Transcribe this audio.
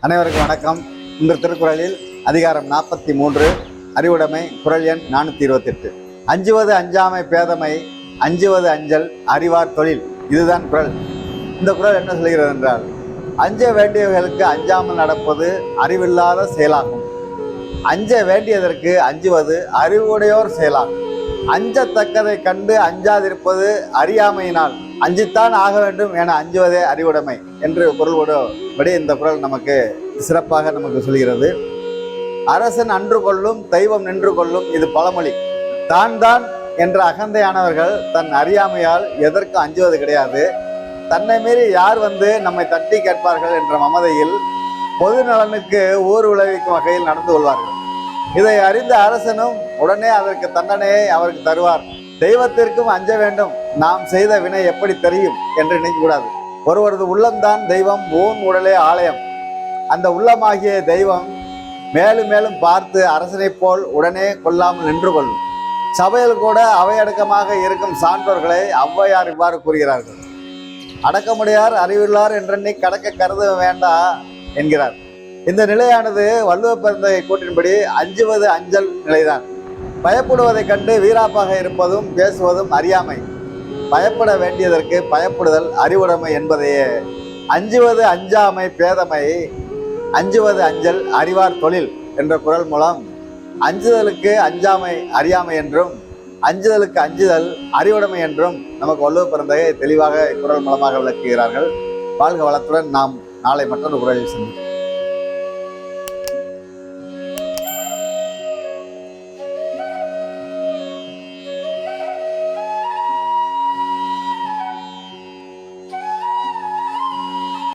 அனைவருக்கும் வணக்கம். இந்த திருக்குறளில் அதிகாரம் நாற்பத்தி மூன்று அறிவுடைமை குரல் எண் நானூற்றி இருபத்தெட்டு. அஞ்சுவது அஞ்சாமை பேதமை அஞ்சுவது அஞ்சல் அறிவார் தொழில். இதுதான் குரல் இந்த குரல் என்ன சொல்கிறது என்றால் அஞ்ச வேண்டியவர்களுக்கு அஞ்சாமல் நடப்பது அறிவில்லாத செயலாகும். அஞ்ச வேண்டியதற்கு அஞ்சுவது அறிவுடையோர் செயலாகும். அஞ்சத்தக்கதை கண்டு அஞ்சாதிருப்பது அறியாமையினால் அஞ்சித்தான் ஆக வேண்டும் என அஞ்சுவதே அறிவுடைமை என்று பொருள்படி இந்த குரல் நமக்கு சிறப்பாக நமக்கு சொல்கிறது. அரசன் அன்று கொள்ளும் தெய்வம் நின்று கொள்ளும் இது பழமொழி. தான் தான் என்ற அகந்தையானவர்கள் தன் அறியாமையால் எதற்கு அஞ்சுவது கிடையாது. தன்னை மீறி யார் வந்து நம்மை தட்டி கேட்பார்கள் என்ற மமதையில் பொது நலனுக்கு ஊர் விளைவிக்கும் வகையில் நடந்து கொள்வார்கள். இதை அறிந்த அரசனும் உடனே அதற்கு தண்டனையை அவருக்கு தருவார். தெய்வத்திற்கும் அஞ்ச வேண்டும். நாம் செய்த வினை எப்படி தெரியும் என்று நினைக்கக்கூடாது. ஒருவரது உள்ளம்தான் தெய்வம் ஊன் உடலே ஆலயம். அந்த உள்ளமாகிய தெய்வம் மேலும் மேலும் பார்த்து அரசனைப் போல் உடனே கொள்ளாமல் நின்று கொள்ளும் சபையில் கூட அவையடக்கமாக இருக்கும் சான்றோர்களை ஔவையார் இவ்வாறு கூறுகிறார்கள். அடக்கமுடையார் அறிவில்லார் என்றெண்ணி கடக்க கருத வேண்டா என்கிறார். இந்த நிலையானது வள்ளுவ பிறந்த கூற்றின்படி அஞ்சுவது அஞ்சல் நிலைதான். பயப்படுவதைக் கண்டு வீராப்பாக இருப்பதும் பேசுவதும் அறியாமை. பயப்பட வேண்டியதற்கு பயப்படுதல் அறிவுடைமை என்பதையே. அஞ்சுவது அஞ்சாமை பேதமை அஞ்சுவது அஞ்சல் அறிவார் தொழில் என்ற குரல் மூலம் அஞ்சுதலுக்கு அஞ்சாமை அறியாமை என்றும் அஞ்சுதலுக்கு அஞ்சுதல் அறிவுடைமை என்றும் நமக்கு வள்ளுவ பிறந்தகை தெளிவாக குரல் மூலமாக விளக்குகிறார்கள். வாழ்க வளத்துடன் நாம் நாளை மற்றொரு குரலில் சந்திப்போம்.